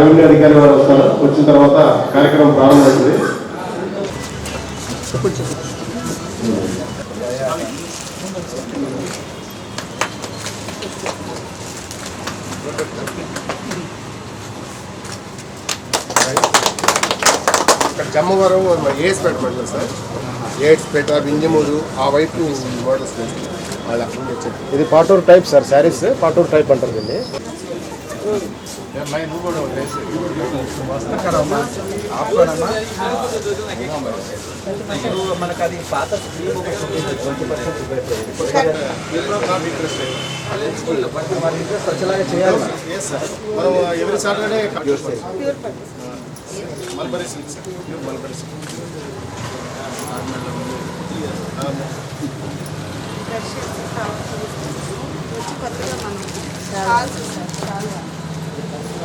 Revenue అధికారి వారు వస్తారు. వచ్చిన తర్వాత కార్యక్రమం ప్రారంభమవుతుంది ఇక్కడ జమ్మవరం ఏస్పేట మండలం సార్ ఏడ్స్పేట వింజమూరు ఆ వైపు మోడల్స్ వాళ్ళు అక్కడ ఇది Patur type sir saris Patur type అంటారు దీన్ని. మనకు కూడా పాత స్కీమ్ ఒకటి ఉంటుంది ట్వంటీ పర్సెంట్ మన ఇంట్రెస్ట్ వచ్చేలాగా చేయాలి మనం ఎవరి Saturday mulberry silk sir mulberry silk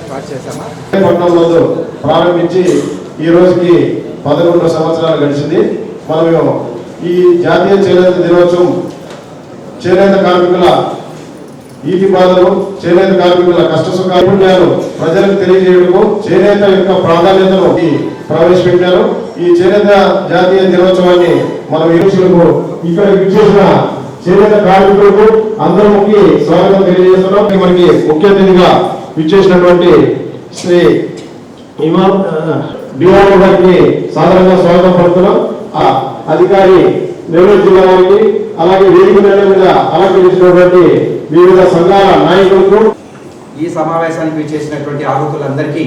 start పట్టణంలో ప్రారంభించి ఈ రోజుకి పదకొండు సంవత్సరాలు గడిచింది. మనం ఈ జాతీయ చేనేత దినోత్సవం చేనేత కార్మికుల ఈటి బాధలు చేనేత కార్మికుల కష్ట సుఖాలు ప్రజలకు తెలియజేయడము చేనేత యొక్క ప్రాధాన్యతను ప్రవేశపెట్టారు. ఈ చేనేత జాతీయ దినోత్సవాన్ని మనం ఈ ఇక్కడ విచ్చేసిన చేనేత కార్మికులకు అందరికి స్వాగతం తెలియజేస్తున్నాం. మనకి ముఖ్య అతిథిగా విచ్చేసినటువంటి శ్రీ ఇమాం డిఆర్ఓ గారికి సాధారణంగా స్వాగతం పడుతున్నాం ఆ అధికారి నెల్లూరు జిల్లా వారికి అలాగే వేదిక మీద అలంకరించినటువంటి వివిధ సంఘాల నాయకులకు ఈ సమావేశానికి చేసినటువంటి ఆహుతులందరికీ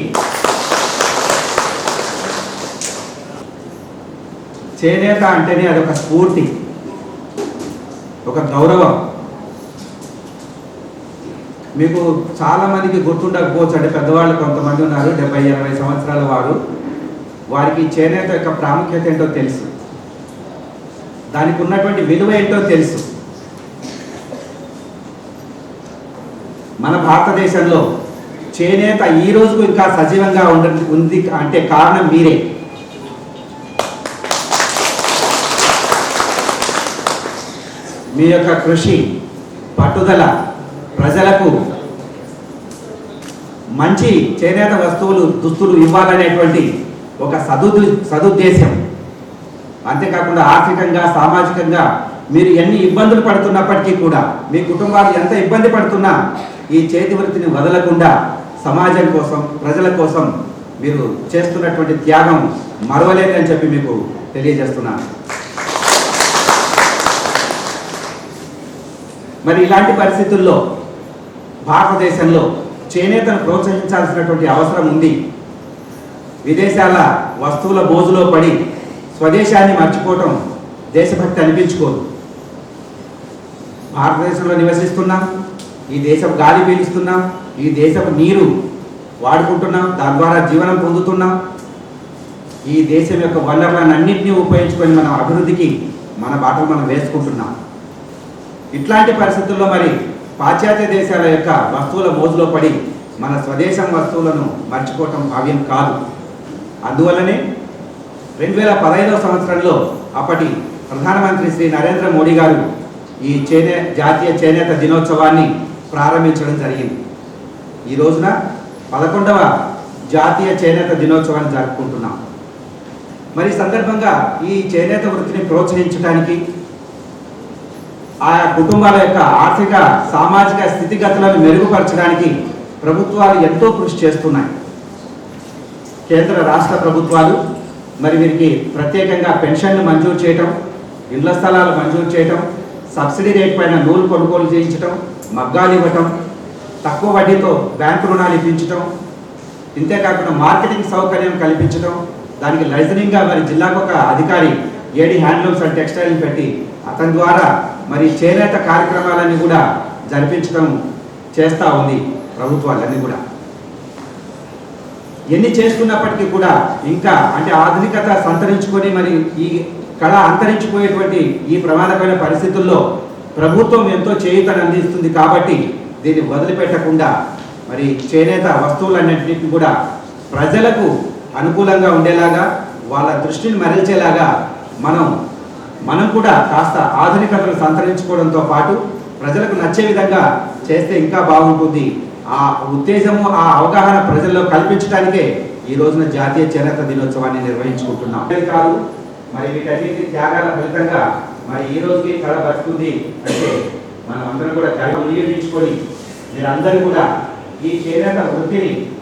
చేనేత అంటేనే అదొక స్ఫూర్తి ఒక గౌరవం. మీకు చాలా మందికి గుర్తుండకపోవచ్చు అంటే పెద్దవాళ్ళు కొంతమంది ఉన్నారు డెబ్బై ఎనభై సంవత్సరాల వారు. వారికి చేనేత యొక్క ప్రాముఖ్యత ఏంటో తెలుసు. దానికి ఉన్నటువంటి విలువ ఏంటో తెలుసు. మన భారతదేశంలో చేనేత ఈ రోజుకు ఇంకా సజీవంగా ఉండ ఉంది అంటే కారణం మీరే. మీ యొక్క కృషి పట్టుదల ప్రజలకు మంచి చేనేత వస్తువులు దుస్తులు ఇవ్వాలనేటువంటి ఒక సదు సదుద్దేశం. అంతేకాకుండా ఆర్థికంగా సామాజికంగా మీరు ఎన్ని ఇబ్బందులు పడుతున్నప్పటికీ కూడా మీ కుటుంబాలు ఎంత ఇబ్బంది పడుతున్నా ఈ చేతి వృత్తిని వదలకుండా సమాజం కోసం ప్రజల కోసం మీరు చేస్తున్నటువంటి త్యాగం మరవలేదని చెప్పి మీకు తెలియజేస్తున్నాను మరి ఇలాంటి పరిస్థితుల్లో భారతదేశంలో చేనేతను ప్రోత్సహించాల్సినటువంటి అవసరం ఉంది. విదేశాల వస్తువుల బోజులో పడి స్వదేశాన్ని మర్చిపోవటం దేశభక్తి అనిపించుకోదు. భారతదేశంలో నివసిస్తున్నాం ఈ దేశం గాలి పీలుస్తున్నాం ఈ దేశపు నీరు వాడుకుంటున్నాం దాని ద్వారా జీవనం పొందుతున్నాం. ఈ దేశం యొక్క వనరులను అన్నింటినీ ఉపయోగించుకొని మనం అభివృద్ధికి మన బాటలు మనం వేసుకుంటున్నాం. ఇట్లాంటి పరిస్థితుల్లో మరి పాశ్చాత్య దేశాల యొక్క వస్తువుల మోజులో పడి మన స్వదేశం వస్తువులను మర్చిపోవటం భావ్యం కాదు. అందువల్లనే రెండు వేల పదహైదవ సంవత్సరంలో అప్పటి ప్రధానమంత్రి శ్రీ నరేంద్ర మోడీ గారు ఈ చేనే జాతీయ చేనేత దినోత్సవాన్ని ప్రారంభించడం జరిగింది. ఈ రోజున పదకొండవ జాతీయ చేనేత దినోత్సవాన్ని జరుపుకుంటున్నాం. మరి సందర్భంగా ఈ చేనేత వృత్తిని ప్రోత్సహించడానికి ఆయా కుటుంబాల యొక్క ఆర్థిక సామాజిక స్థితిగతులను మెరుగుపరచడానికి ప్రభుత్వాలు ఎంతో కృషి చేస్తున్నాయి. కేంద్ర రాష్ట్ర ప్రభుత్వాలు మరి వీరికి ప్రత్యేకంగా పెన్షన్లు మంజూరు చేయటం ఇళ్ళ స్థలాలు మంజూరు చేయటం సబ్సిడీ రేట్ పైన నూలు కొనుగోలు చేయించటం మగ్గాలు ఇవ్వటం తక్కువ వడ్డీతో బ్యాంకు రుణాలు ఇప్పించటం ఇంతేకాకుండా మార్కెటింగ్ సౌకర్యం కల్పించడం దానికి లైజనింగ్గా మరి జిల్లాకు ఒక అధికారి ఏడి హ్యాండ్లూమ్స్ అండ్ టెక్స్టైల్ పెట్టి అతని ద్వారా మరి చేనేత కార్యక్రమాలన్నీ కూడా జరిపించడం చేస్తూ ఉంది ప్రభుత్వాలన్నీ కూడా. ఎన్ని చేస్తున్నప్పటికీ కూడా ఇంకా అంటే ఆధునికత సంతరించుకొని మరి ఈ కళ అంతరించిపోయేటువంటి ఈ ప్రమాదకరమైన పరిస్థితుల్లో ప్రభుత్వం ఎంతో చేయూతను అందిస్తుంది కాబట్టి దీన్ని వదిలిపెట్టకుండా మరి చేనేత వస్తువులన్నింటినీ కూడా ప్రజలకు అనుకూలంగా ఉండేలాగా వాళ్ళ దృష్టిని మరల్చేలాగా మనం మనం కూడా కాస్త ఆధునికతను సంతరించుకోవడంతో పాటు ప్రజలకు నచ్చే విధంగా చేస్తే ఇంకా బాగుంటుంది. ఆ ఉద్దేశము ఆ అవగాహన ప్రజల్లో కల్పించడానికే ఈ రోజున జాతీయ చేనేత దినోత్సవాన్ని నిర్వహించుకుంటున్నాం. కాదు మరి వీటన్నిటి త్యాగాల ఫలితంగా మరి ఈ రోజుకి కళ బతుకుంది అంటే మనం అందరం కూడా కళ వినియోగించుకొని మీరందరూ కూడా ఈ చేనేత వృత్తిని